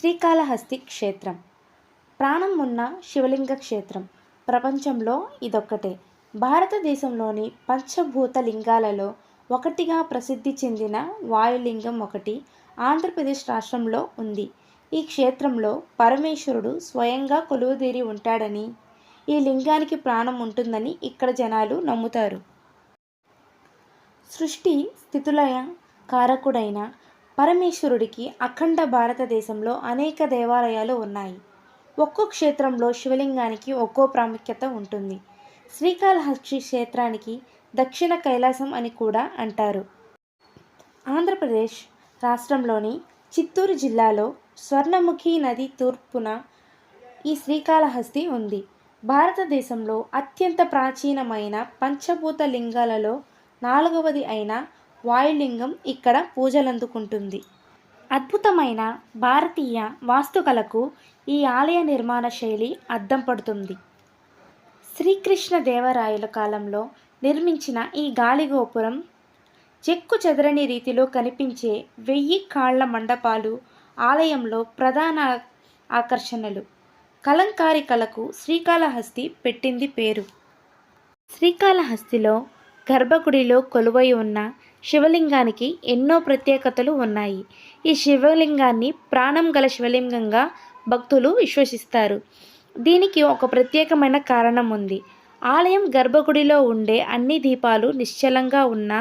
శ్రీకాళహస్తి క్షేత్రం. ప్రాణం ఉన్న శివలింగ క్షేత్రం. ప్రపంచంలో ఇదొక్కటే. భారతదేశంలోని పంచభూత లింగాలలో ఒకటిగా ప్రసిద్ధి చెందిన వాయులింగం ఒకటి ఆంధ్రప్రదేశ్ రాష్ట్రంలో ఉంది. ఈ క్షేత్రంలో పరమేశ్వరుడు స్వయంగా కొలువుదీరి ఉంటాడని ఈ లింగానికి ప్రాణం ఉంటుందని ఇక్కడ జనాలు నమ్ముతారు. సృష్టి స్థితులయ కారకుడైన పరమేశ్వరుడికి అఖండ భారతదేశంలో అనేక దేవాలయాలు ఉన్నాయి. ఒక్కో క్షేత్రంలో శివలింగానికి ఒక్కో ప్రాముఖ్యత ఉంటుంది. శ్రీకాళహస్తి క్షేత్రానికి దక్షిణ కైలాసం అని కూడా అంటారు. ఆంధ్రప్రదేశ్ రాష్ట్రంలోని చిత్తూరు జిల్లాలో స్వర్ణముఖి నది తూర్పున ఈ శ్రీకాళహస్తి ఉంది. భారతదేశంలో అత్యంత ప్రాచీనమైన పంచభూత లింగాలలో నాలుగవది అయిన వాయులింగం ఇక్కడ పూజలందుకుంటుంది. అద్భుతమైన భారతీయ వాస్తుకలకు ఈ ఆలయ నిర్మాణ శైలి అద్దం పడుతుంది. శ్రీకృష్ణ దేవరాయల కాలంలో నిర్మించిన ఈ గాలిగోపురం చెక్కు చెదరని రీతిలో కనిపించే వెయ్యి కాళ్ళ మండపాలు ఆలయంలో ప్రధాన ఆకర్షణలు. కలంకారి కళకు శ్రీకాళహస్తి పెట్టింది పేరు. శ్రీకాళహస్తిలో గర్భగుడిలో కొలువై ఉన్న శివలింగానికి ఎన్నో ప్రత్యేకతలు ఉన్నాయి. ఈ శివలింగాన్ని ప్రాణం గల శివలింగంగా భక్తులు విశ్వసిస్తారు. దీనికి ఒక ప్రత్యేకమైన కారణం ఉంది. ఆలయం గర్భగుడిలో ఉండే అన్ని దీపాలు నిశ్చలంగా ఉన్న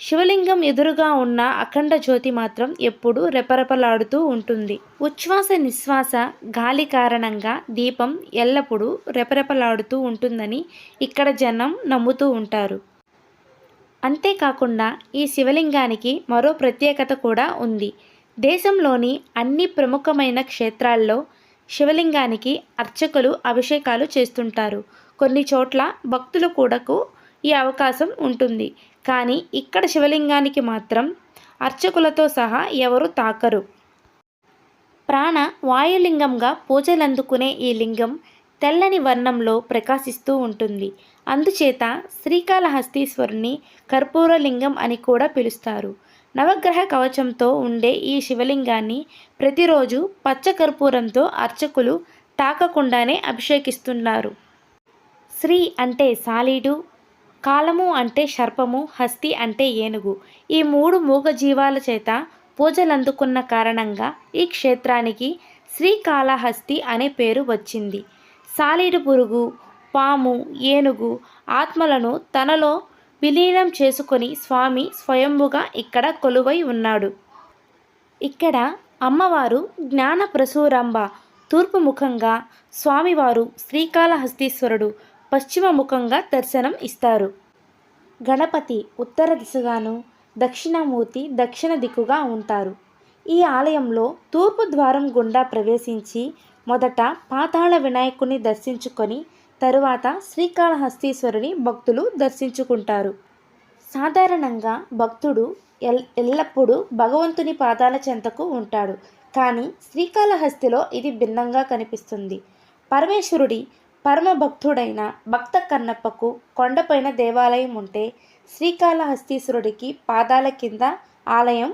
శివలింగం ఎదురుగా ఉన్న అఖండ జ్యోతి మాత్రం ఎప్పుడూ రెపరెపలాడుతూ ఉంటుంది. ఉచ్ఛ్వాస నిశ్వాస గాలి కారణంగా దీపం ఎల్లప్పుడూ రెపరెపలాడుతూ ఉంటుందని ఇక్కడ జనం నమ్ముతూ ఉంటారు. అంతేకాకుండా ఈ శివలింగానికి మరో ప్రత్యేకత కూడా ఉంది. దేశంలోని అన్ని ప్రముఖమైన క్షేత్రాల్లో శివలింగానికి అర్చకులు అభిషేకాలు చేస్తుంటారు. కొన్ని చోట్ల భక్తులు కూడాకు ఈ అవకాశం ఉంటుంది. కానీ ఇక్కడ శివలింగానికి మాత్రం అర్చకులతో సహా ఎవరు తాకరు. ప్రాణ వాయులింగంగా పూజలందుకునే ఈ లింగం తెల్లని వర్ణంలో ప్రకాశిస్తూ ఉంటుంది. అందుచేత శ్రీకాళహస్తీశ్వరుని కర్పూరలింగం అని కూడా పిలుస్తారు. నవగ్రహ కవచంతో ఉండే ఈ శివలింగాన్ని ప్రతిరోజు పచ్చ కర్పూరంతో అర్చకులు తాకకుండానే అభిషేకిస్తున్నారు. శ్రీ అంటే సాలీడు కాలము అంటే సర్పము హస్తి అంటే ఏనుగు. ఈ మూడు మూగజీవాల చేత పూజలందుకున్న కారణంగా ఈ క్షేత్రానికి శ్రీకాళహస్తి అనే పేరు వచ్చింది. సాలీడు పురుగు పాము ఏనుగు ఆత్మలను తనలో విలీనం చేసుకొని స్వామి స్వయంభుగా ఇక్కడ కొలువై ఉన్నాడు. ఇక్కడ అమ్మవారు జ్ఞాన ప్రసూరంభ తూర్పు ముఖంగా స్వామివారు శ్రీకాళహస్తీశ్వరుడు పశ్చిమ ముఖంగా దర్శనం ఇస్తారు. గణపతి ఉత్తర దిశగాను దక్షిణమూర్తి దక్షిణ దిక్కుగా ఉంటారు. ఈ ఆలయంలో తూర్పు ద్వారం గుండా ప్రవేశించి మొదట పాతాళ వినాయకుని దర్శించుకొని తరువాత శ్రీకాళహస్తీశ్వరుని భక్తులు దర్శించుకుంటారు. సాధారణంగా భక్తుడు ఎల్ ఎల్లప్పుడూ భగవంతుని పాదాల చెంతకు ఉంటాడు. కానీ శ్రీకాళహస్తిలో ఇది భిన్నంగా కనిపిస్తుంది. పరమేశ్వరుడి పరమ భక్తుడైన భక్త కన్నప్పకు కొండపైన దేవాలయం ఉంటే శ్రీకాళహస్తీశ్వరుడికి పాదాల కింద ఆలయం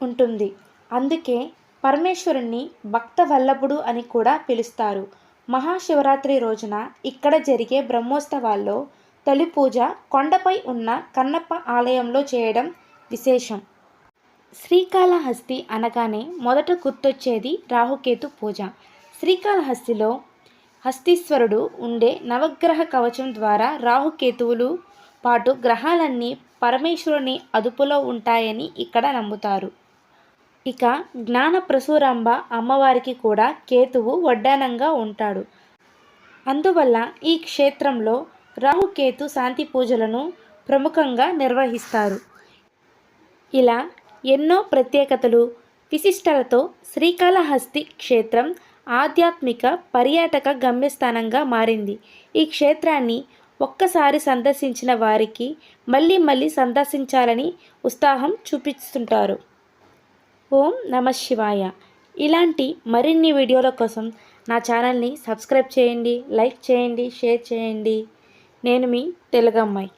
ఉంటుంది. అందుకే పరమేశ్వరుణ్ణి భక్త వల్లభుడు అని కూడా పిలుస్తారు. మహాశివరాత్రి రోజున ఇక్కడ జరిగే బ్రహ్మోత్సవాల్లో తొలి పూజ కొండపై ఉన్న కన్నప్ప ఆలయంలో చేయడం విశేషం. శ్రీకాళహస్తి అనగానే మొదట గుర్తొచ్చేది రాహుకేతు పూజ. శ్రీకాళహస్తిలో హస్తీశ్వరుడు ఉండే నవగ్రహ కవచం ద్వారా రాహుకేతువులు పాటు గ్రహాలన్నీ పరమేశ్వరుని అదుపులో ఉంటాయని ఇక్కడ నమ్ముతారు. ఇక జ్ఞాన ప్రసూరాంబ అమ్మవారికి కూడా కేతువు వడ్డానంగా ఉంటాడు. అందువల్ల ఈ క్షేత్రంలో రాహుకేతు శాంతి పూజలను ప్రముఖంగా నిర్వహిస్తారు. ఇలా ఎన్నో ప్రత్యేకతలు విశిష్టలతో శ్రీకాళహస్తి క్షేత్రం ఆధ్యాత్మిక పర్యాటక గమ్యస్థానంగా మారింది. ఈ క్షేత్రాన్ని ఒక్కసారి సందర్శించిన వారికి మళ్ళీ మళ్ళీ సందర్శించాలని ఉత్సాహం చూపిస్తుంటారు. ఓం నమ శివాయ. ఇలాంటి మరిన్ని వీడియోల కోసం నా ఛానల్ని సబ్స్క్రైబ్ చేయండి లైక్ చేయండి షేర్ చేయండి. నేను మీ తెలుగమ్మాయి.